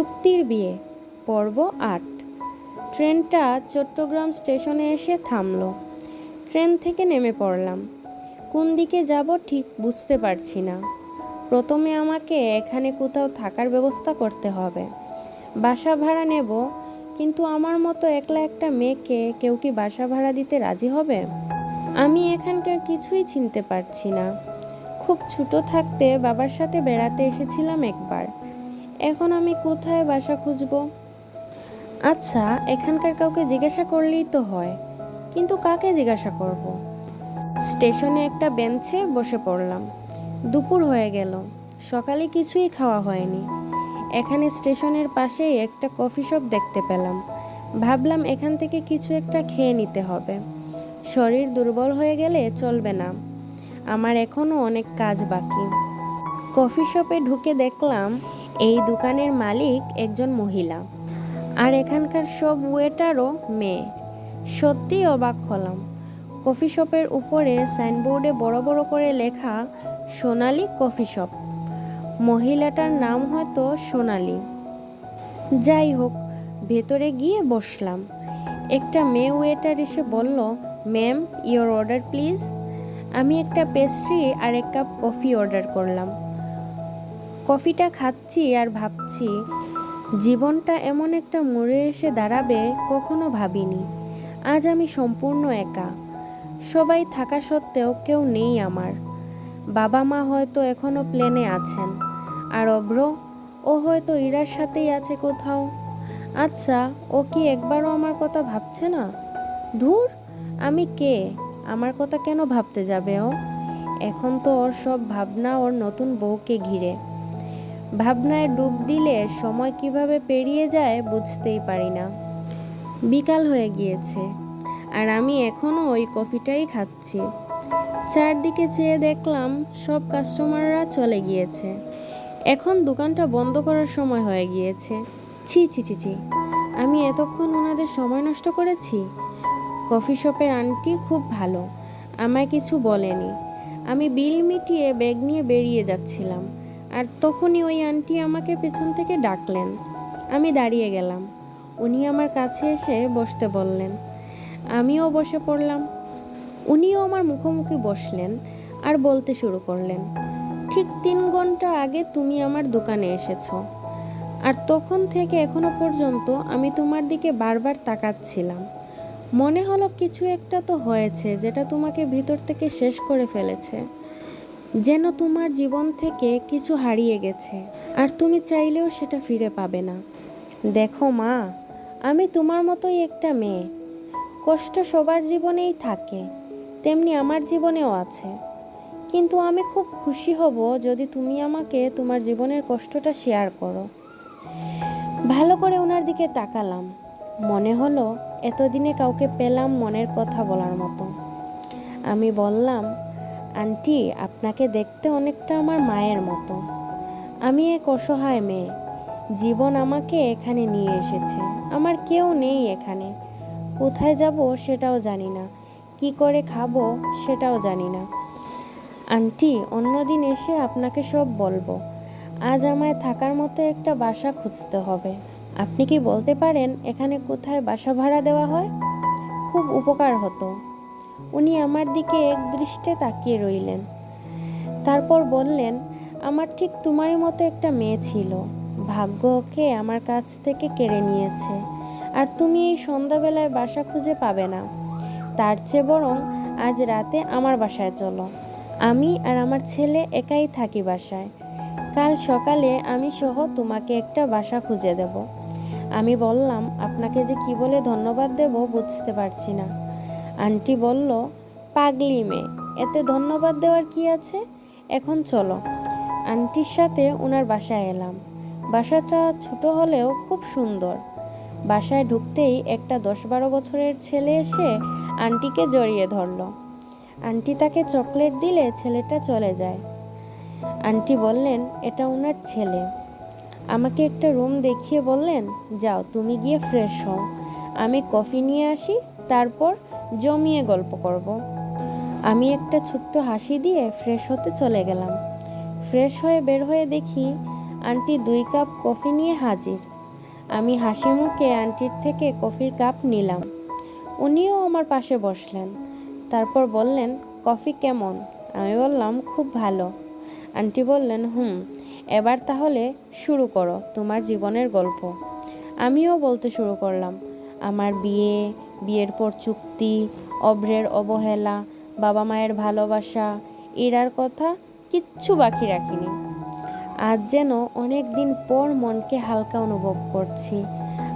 চুক্তির বিয়ে, পর্ব আট। ট্রেনটা চট্টগ্রাম স্টেশনে এসে থামলো। ট্রেন থেকে নেমে পড়লাম। কোন দিকে যাব ঠিক বুঝতে পারছি না। প্রথমে আমাকে এখানে কোথাও থাকার ব্যবস্থা করতে হবে। বাসা ভাড়া নেব, কিন্তু আমার মতো একলা একটা মেয়েকে কেউ কি বাসা ভাড়া দিতে রাজি হবে? আমি এখানকার কিছুই চিনতে পারছি না। খুব ছোট থাকতে বাবার সাথে বেড়াতে এসেছিলাম একবার। এখন আমি কোথায় বাসা খুঁজব? আচ্ছা এখানকার কাউকে জিজ্ঞাসা করলেই তো হয়, কিন্তু কাকে জিজ্ঞাসা করব। স্টেশনে একটা বেঞ্চে বসে পড়লাম, দুপুর হয়ে গেল, সকালে কিছুই খাওয়া হয়নি। এখানে স্টেশনের পাশেই একটা কফি শপ দেখতে পেলাম, ভাবলাম এখান থেকে কিছু একটা খেয়ে নিতে হবে। শরীর দুর্বল হয়ে গেলে চলবে না, আমার এখনও অনেক কাজ বাকি। কফি শপে ঢুকে দেখলাম এই দোকানের মালিক একজন মহিলা। আর এখানকার সব ওয়েটারও মেয়ে। সত্যিই অবাক হলাম। কফি শপের উপরে সাইনবোর্ডে বড় বড় করে লেখা, সোনালি কফি শপ। মহিলাটার নাম হয়তো সোনালি। যাই হোক, ভেতরে গিয়ে বসলাম। একটা মেয়ে ওয়েটার এসে বলল, ম্যাম, ইওর অর্ডার প্লিজ। আমি একটা পেস্ট্রি আর এক কাপ কফি অর্ডার করলাম। কফিটা খাচ্ছি আর ভাবছি, জীবনটা এমন একটা মোড়ে এসে দাঁড়াবে কখনো ভাবিনি। আজ আমি সম্পূর্ণ একা। সবাই থাকা সত্ত্বেও কেউ নেই আমার। বাবা মা হয়তো এখনও প্লেনে আছেন। আর অভ্র, ও হয়তো ইরার সাথেই আছে কোথাও। আচ্ছা ও কি একবারও আমার কথা ভাবছে না? ধুর, আমি কে? আমার কথা কেন ভাবতে যাবে ও? এখন তো ওর সব ভাবনা ওর নতুন বউকে ঘিরে। ভাবনায় ডুব দিলে সময় কীভাবে পেরিয়ে যায় বুঝতেই পারি না। বিকাল হয়ে গিয়েছে, আর আমি এখনও ওই কফিটাই খাচ্ছি। চারদিকে চেয়ে দেখলাম সব কাস্টমাররা চলে গিয়েছে। এখন দোকানটা বন্ধ করার সময় হয়ে গিয়েছে। ছি ছি ছি ছি, আমি এতক্ষণ ওনাদের সময় নষ্ট করেছি? কফি শপের আন্টি খুব ভালো, আমায় কিছু বলেনি। আমি বিল মিটিয়ে ব্যাগ নিয়ে বেরিয়ে যাচ্ছিলাম। আর তখনই ওই আন্টি আমাকে পেছন থেকে ডাকলেন। আমি দাঁড়িয়ে গেলাম। উনি আমার কাছে এসে বসতে বললেন, আমিও বসে পড়লাম। উনিও আমার মুখোমুখি বসলেন আর বলতে শুরু করলেন, ঠিক তিন ঘণ্টা আগে তুমি আমার দোকানে এসেছ। আর তখন থেকে এখনও পর্যন্ত আমি তোমার দিকে বারবার তাকাচ্ছিলাম। মনে হলো কিছু একটা তো হয়েছে যেটা তোমাকে ভিতর থেকে শেষ করে ফেলেছে। যেন তোমার জীবন থেকে কিছু হারিয়ে গেছে, আর তুমি চাইলেও সেটা ফিরে পাবে না। দেখো মা, আমি তোমার মতোই একটা মেয়ে। কষ্ট সবার জীবনেই থাকে, তেমনি আমার জীবনেও আছে। কিন্তু আমি খুব খুশি হব যদি তুমি আমাকে তোমার জীবনের কষ্টটা শেয়ার করো। ভালো করে ওনার দিকে তাকালাম। মনে হলো, এতদিনে কাউকে পেলাম মনের কথা বলার মতো। আমি বললাম আন্টি, আপনাকে দেখতে অনেকটা আমার মায়ের মতো। আমি এক অসহায় মেয়ে। জীবন আমাকে এখানে নিয়ে এসেছে। আমার কেউ নেই এখানে। কোথায় যাব সেটাও জানি না। কি করে খাব সেটাও জানি না। আন্টি, অন্যদিন এসে আপনাকে সব বলব। আজ আমায় থাকার মতো একটা বাসা খুঁজতে হবে। আপনি কি বলতে পারেন, এখানে কোথায় বাসা ভাড়া দেওয়া হয়? খুব উপকার হতো। উনি আমার দিকে এক দৃষ্টে তাকিয়ে রইলেন। তারপর বললেন, আমার ঠিক তোমারই মতো একটা মেয়ে ছিল। ভাগ্য ওকে আমার কাছ থেকে কেড়ে নিয়েছে। আর তুমি এই সন্ধ্যাবেলায় বাসা খুঁজে পাবে না। তার চেয়ে বরং আজ রাতে আমার বাসায় চলো। আমি আর আমার ছেলে একাই থাকি বাসায়। কাল সকালে আমি সহ তোমাকে একটা বাসা খুঁজে দেব। আমি বললাম, আপনাকে যে কি বলে ধন্যবাদ দেব বুঝতে পারছি না। আন্টি বলল, পাগলি মেয়ে, এতে ধন্যবাদ দেওয়ার কি আছে? এখন চলো। আন্টির সাথে ওনার বাসায় এলাম। বাসাটা ছোট হলেও খুব সুন্দর। বাসায় ঢুকতেই একটা দশ বারো বছরের ছেলে এসে আন্টিকে জড়িয়ে ধরলো। আন্টি তাকে চকলেট দিলে ছেলেটা চলে যায়। আন্টি বললেন, এটা ওনার ছেলে। আমাকে একটা রুম দেখিয়ে বললেন, যাও, তুমি গিয়ে ফ্রেশ হও। আমি কফি নিয়ে আসি, তারপর জমিয়ে গল্প করব। আমি একটা ছোট্ট হাসি দিয়ে ফ্রেশ হতে চলে গেলাম। ফ্রেশ হয়ে বের হয়ে দেখি আন্টি দুই কাপ কফি নিয়ে হাজির। আমি হাসি মুখে আন্টির থেকে কফির কাপ নিলাম। উনিও আমার পাশে বসলেন। তারপর বললেন, কফি কেমন? আমি বললাম, খুব ভালো। আন্টি বললেন, হুম, এবার তাহলে শুরু করো তোমার জীবনের গল্প। আমিও বলতে শুরু করলাম আমার বিয়ে, বিয়ের পর চুক্তি, অভ্রের অবহেলা, বাবা মায়ের ভালোবাসা এরার কথা কিচ্ছু বাকি রাখিনি। আজ যেন অনেক দিন পর মনকে হালকা অনুভব করছি।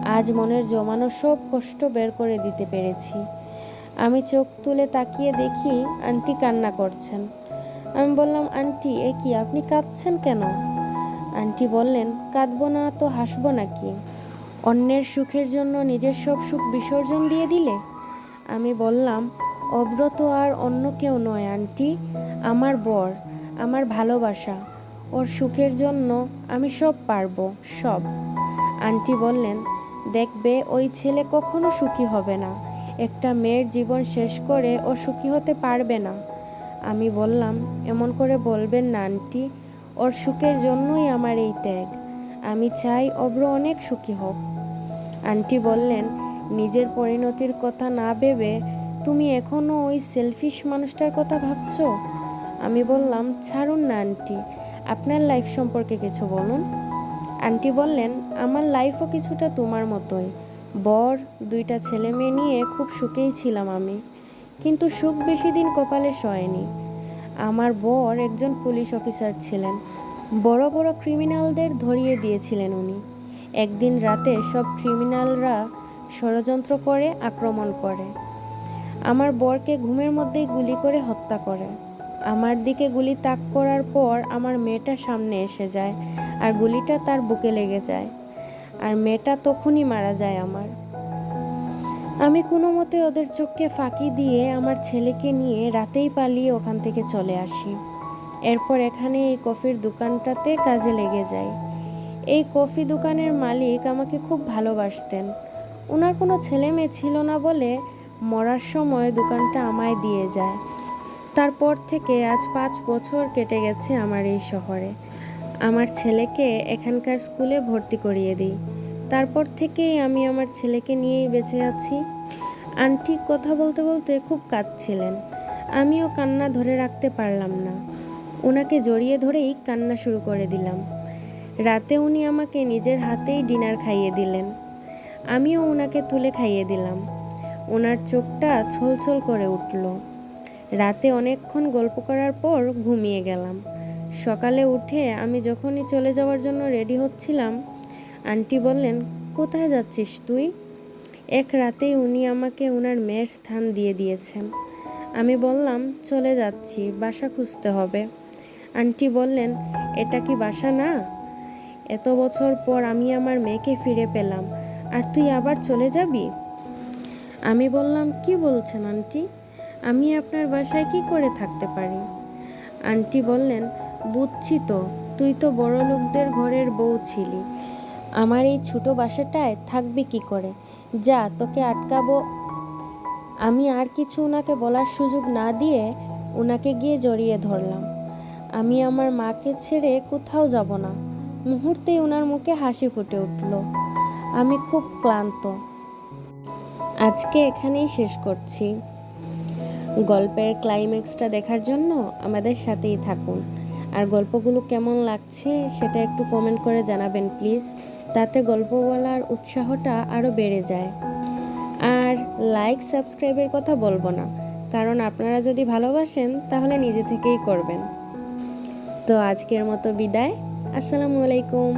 আজ মনের জমানো সব কষ্ট বের করে দিতে পেরেছি। আমি চোখ তুলে তাকিয়ে দেখি আন্টি কান্না করছেন। আমি বললাম, আন্টি, এ কি আপনি কাঁদছেন কেন? আন্টি বললেন, কাঁদবো না তো হাসবো নাকি? অন্যের সুখের জন্য নিজের সব সুখ বিসর্জন দিয়ে দিলে? আমি বললাম অব্রত আর অন্য কেউ নয়, আন্টি। আমার বর, আমার ভালোবাসা। ওর সুখের জন্য আমি সব পারব, সব। আন্টি বললেন, দেখবে ওই ছেলে কখনো সুখী হবে না। একটা মেয়ের জীবন শেষ করে ও সুখী হতে পারবে না। আমি বললাম, এমন করে বলবেন না, আন্টি। ওর সুখের জন্যই আমার এই ত্যাগ। আমি চাই অব্র অনেক সুখী হোক। আন্টি বললেন, নিজের পরিণতির কথা না ভেবে তুমি এখনও ওই সেলফিশ মানুষটার কথা ভাবছ? আমি বললাম, ছাড়ুন না আন্টি, আপনার লাইফ সম্পর্কে কিছু বলুন। আন্টি বললেন, আমার লাইফও কিছুটা তোমার মতোই। বর, দুইটা ছেলে মেয়ে নিয়ে খুব সুখেই ছিলাম আমি, কিন্তু সুখ বেশি দিন কপালে শোয়নি আমার বর একজন পুলিশ অফিসার ছিলেন বড় বড় ক্রিমিনালদের ধরিয়ে দিয়েছিলেন উনি। একদিন রাতে সব ক্রিমিনালরা ষড়যন্ত্র করে, আক্রমণ করে। আমার বরকে ঘুমের মধ্যেই গুলি করে হত্যা করে। আমার দিকে গুলি তাক করার পর আমার মেয়েটা সামনে এসে যায় আর গুলিটা তার বুকে লেগে যায়। আর মেয়েটা তখনই মারা যায় আমার। আমি কোনো মতে ওদের চোখকে ফাঁকি দিয়ে আমার ছেলেকে নিয়ে রাতেই পালিয়ে ওখান থেকে চলে আসি। এরপর এখানে এই কফির দোকানটাতে কাজে লেগে যাই এই কফি দোকানের মালিক আমাকে খুব ভালোবাসতেন। ওনার কোনো ছেলে মেয়ে ছিল না বলে মরার সময় দোকানটা আমায় দিয়ে যায়। তারপর থেকে আজ পাঁচ বছর কেটে গেছে আমার এই শহরে। আমার ছেলেকে এখানকার স্কুলে ভর্তি করিয়ে দিই। তারপর থেকেই আমি আমার ছেলেকে নিয়েই বেঁচে আছি। আন্টি কথা বলতে বলতে খুব কাঁদছিলেন। আমিও কান্না ধরে রাখতে পারলাম না। ওনাকে জড়িয়ে ধরেই কান্না শুরু করে দিলাম। রাতে উনি আমাকে নিজের হাতেই ডিনার খাইয়ে দিলেন। আমিও ওনাকে তুলে খাইয়ে দিলাম। ওনার চোখটা ছলছল করে উঠল। রাতে অনেকক্ষণ গল্প করার পর ঘুমিয়ে গেলাম। সকালে উঠে আমি যখনই চলে যাওয়ার জন্য রেডি হচ্ছিলাম, আন্টি বললেন, কোথায় যাচ্ছিস তুই? এক রাতেই উনি আমাকে ওনার মেয়ের স্থান দিয়ে দিয়েছেন। আমি বললাম, চলে যাচ্ছি, বাসা খুঁজতে হবে। আন্টি বললেন, এটা কি বাসা না? এত বছর পর আমি আমার মেয়েকে ফিরে পেলাম। আর তুই আবার চলে যাবি? আমি বললাম, কি বলছেন আন্টি? আমি আপনার বাসায় কি করে থাকতে পারি? আন্টি বললেন, বুঝছি তো, তুই তো বড় লোকদের ঘরের বউ ছিলি। আমার এই ছোট বাসাটায় থাকবি কি করে? যা, তোকে আটকাবো। আমি আর কিছু ওনাকে বলার সুযোগ না দিয়ে ওনাকে গিয়ে জড়িয়ে ধরলাম। আমি আমার মাকে ছেড়ে কোথাও যাব না। মুহূর্তেই ওনার মুখে হাসি ফুটে উঠল। আমি খুব ক্লান্ত। আজকে এখানেই শেষ করছি। গল্পের ক্লাইম্যাক্সটা দেখার জন্য আমাদের সাথেই থাকুন। আর গল্পগুলো কেমন লাগছে সেটা একটু কমেন্ট করে জানাবেন প্লিজ তাতে গল্প বলার উৎসাহটা আরও বেড়ে যায়। আর লাইক সাবস্ক্রাইবের কথা বলব না। কারণ আপনারা যদি ভালোবাসেন, তাহলে নিজে থেকেই করবেন। তো আজকের মতো বিদায়। আসসালামু আলাইকুম।